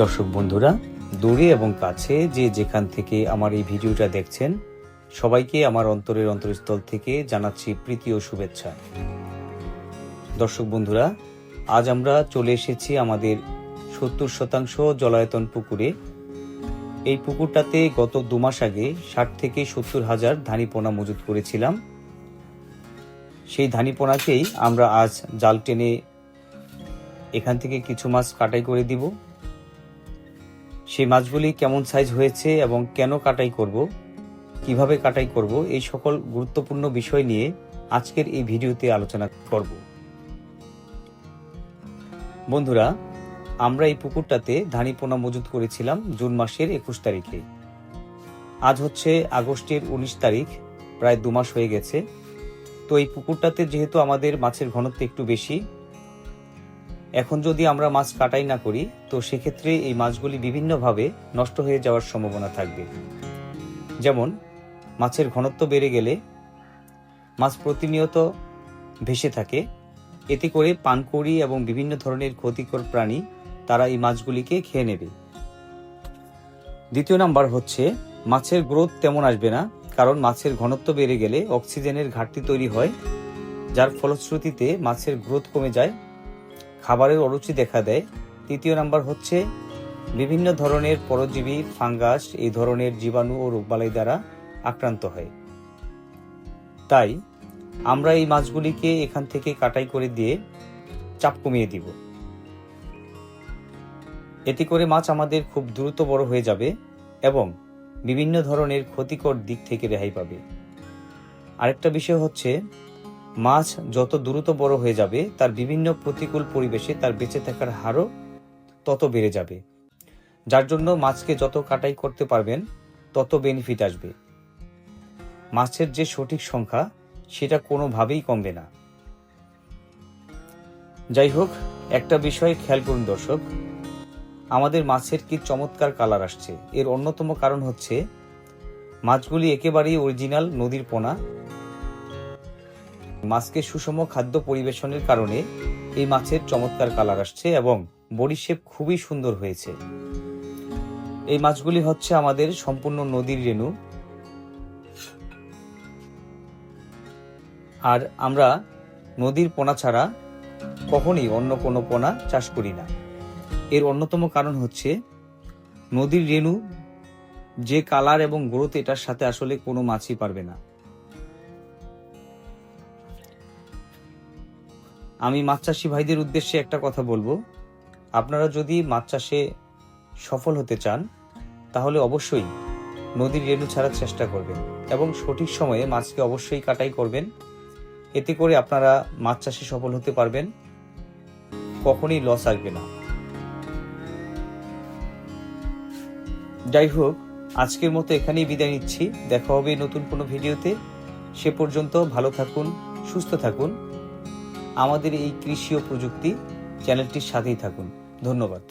দর্শক বন্ধুরা, দূরে এবং কাছে যে যেখান থেকে আমার এই ভিডিওটা দেখছেন, সবাইকে আমার অন্তরের অন্তরস্থল থেকে জানাচ্ছি প্রীতি ও শুভেচ্ছা। দর্শক বন্ধুরা, আজ আমরা চলে এসেছি আমাদের সত্তর শতাংশ জলায়তন পুকুরে। এই পুকুরটাতে গত দু মাস আগে ষাট থেকে সত্তর হাজার ধানিপোনা মজুত করেছিলাম। সেই ধানিপোনাকেই আমরা আজ জাল টেনে এখান থেকে কিছু মাছ কাটাই করে দিব। সেই মাছগুলি কেমন সাইজ হয়েছে এবং কেন কাটাই করব, কীভাবে কাটাই করব, এই সকল গুরুত্বপূর্ণ বিষয় নিয়ে আজকের এই ভিডিওতে আলোচনা করব। বন্ধুরা আমরা এই পুকুরটাতে ধানিপোনা মজুত করেছিলাম জুন মাসের একুশ তারিখে। আজ হচ্ছে আগস্টের উনিশ তারিখ, প্রায় দু মাস হয়ে গেছে। তো এই পুকুরটাতে যেহেতু আমাদের মাছের ঘনত্ব একটু বেশি, এখন যদি আমরা মাছ কাটাই না করি, তো সেক্ষেত্রে এই মাছগুলি বিভিন্নভাবে নষ্ট হয়ে যাওয়ার সম্ভাবনা থাকবে। যেমন, মাছের ঘনত্ব বেড়ে গেলে মাছ প্রতিনিয়ত ভেসে থাকে। এতে করে পানকৌড়ি এবং বিভিন্ন ধরনের ক্ষতিকর প্রাণী তারা এই মাছগুলিকে খেয়ে নেবে। দ্বিতীয় নাম্বার হচ্ছে, মাছের গ্রোথ তেমন আসবে না, কারণ মাছের ঘনত্ব বেড়ে গেলে অক্সিজেনের ঘাটতি তৈরি হয়, যার ফলশ্রুতিতে মাছের গ্রোথ কমে যায়, খাবারের অরুচি দেখা দেয়। তৃতীয় নাম্বার হচ্ছে, বিভিন্ন ধরনের পরজীবী, ফাঙ্গাস এই ধরনের জীবাণু ও রোগবালাই দ্বারা আক্রান্ত হয়। তাই, আমরা এই মাছগুলিকে এখান থেকে কাটাই করে দিয়ে চাপ কমিয়ে দিব। এতে করে মাছ আমাদের খুব দ্রুত বড় হয়ে যাবে এবং বিভিন্ন ধরনের ক্ষতিকর দিক থেকে রেহাই পাবে। আরেকটা বিষয় হচ্ছে, মাছ যত দ্রুত বড় হয়ে যাবে, তার বিভিন্ন প্রতিকূল পরিবেশে তার বেঁচে থাকার হারও তত বেড়ে যাবে। যার জন্য মাছকে যত কাটাই করতে পারবেন, তত বেনিফিট আসবে। মাছের যে সঠিক সংখ্যা, সেটা কোনোভাবেই কমবে না। যাই হোক, একটা বিষয় খেয়াল করুন দর্শক আমাদের মাছের কি চমৎকার কালার আসছে? এর অন্যতম কারণ হচ্ছে, মাছগুলি একেবারেই অরিজিনাল নদীর পোনা। মাছকে সুষম খাদ্য পরিবেশনের কারণে এই মাছের চমৎকার কালার আসছে এবং বডি শেপ খুবই সুন্দর হয়েছে। এই মাছগুলি হচ্ছে আমাদের সম্পূর্ণ নদীর রেণু। আর আমরা নদীর পোনা ছাড়া কখনই অন্য কোনো পোনা চাষ করি না। এর অন্যতম কারণ হচ্ছে নদীর রেণু যে কালার এবং গ্রোথ এটার সাথে আসলে কোনো মাছই পারবে না। আমি মাছ চাষি ভাইদের উদ্দেশ্যে একটা কথা বলব। আপনারা যদি মাছ চাষে সফল হতে চান, তাহলে অবশ্যই নদীর রেণু ছাড়ার চেষ্টা করবেন এবং সঠিক সময়ে মাছকে অবশ্যই কাটাই করবেন। এতে করে আপনারা মাছ চাষে সফল হতে পারবেন। কখনই লস আসবে না। যাই হোক, আজকের মতো এখানেই বিদায় নিচ্ছি। দেখা হবে নতুন কোনো ভিডিওতে। সে পর্যন্ত ভালো থাকুন, সুস্থ থাকুন। আমাদের এই কৃষি ও প্রযুক্তি চ্যানেলটির সাথেই থাকুন। ধন্যবাদ।